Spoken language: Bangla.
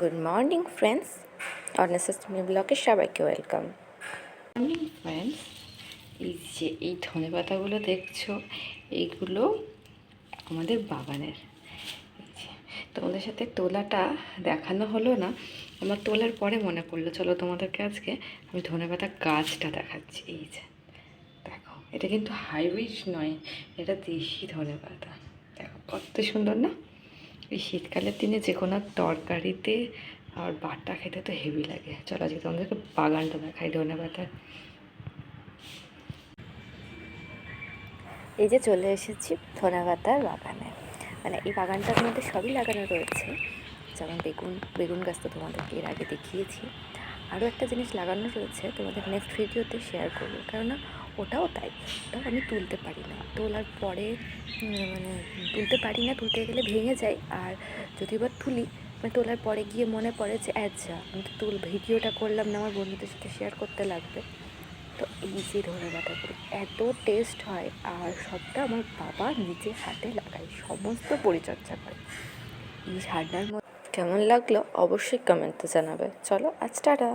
গুড মর্নিং ফ্রেন্ডস অর্নেসাস্টমি ব্লকে সবাইকে ওয়েলকাম মর্নিং ফ্রেন্ডস এই যে এই ধনে পাতাগুলো দেখছ এইগুলো আমাদের বাগানের। তোমাদের সাথে তোলাটা দেখানো হলো না, আমার তোলার পরে মনে পড়ল। চলো তোমাদেরকে আজকে আমি ধনে পাতা গাছটা দেখাচ্ছি। এই যে, দেখো, এটা কিন্তু হাইব্রিড নয়, এটা দেশি ধনে পাতা। দেখো, কত সুন্দর না? এই শীতকালের দিনে যে কোনো তরকারিতে আর বাটা খেতে তো হেভি লাগে। চলো, আজকে তোমাদেরকে বাগানটা দেখাই ধনে পাতার এই যে চলে এসেছি ধনে পাতার বাগানে। মানে এই বাগানটার মধ্যে সবই লাগানো রয়েছে। যেমন বেগুন বেগুন গাছ তো তোমাদেরকে এর আগে দেখিয়েছি। আরও একটা জিনিস লাগানো রয়েছে, তোমাদের নেক্সট ভিডিওতে শেয়ার করব। কেননা ওটাও তাই। ওটাও আমি তুলতে পারি না। তোলার পরে মানে তুলতে পারি না, তুলতে গেলে ভেঙে যায়। আর যদি এবার তুলি মানে তোলার পরে গিয়ে মনে পড়ে যে আচ্ছা আমি তো তুল, ভিডিওটা করলাম না, আমার বন্ধুদের সাথে শেয়ার করতে লাগবে। তো এই যে ধনে পাতাগুলো এত টেস্ট হয় আর সবটা আমার বাবা নিজের হাতে লাগায়, সমস্ত পরিচর্যা করে। এই ঠান্ডার মধ্যে কেমন লাগল, অবশ্যই কমেন্টে জানাবে। চলো, আজ টাটা।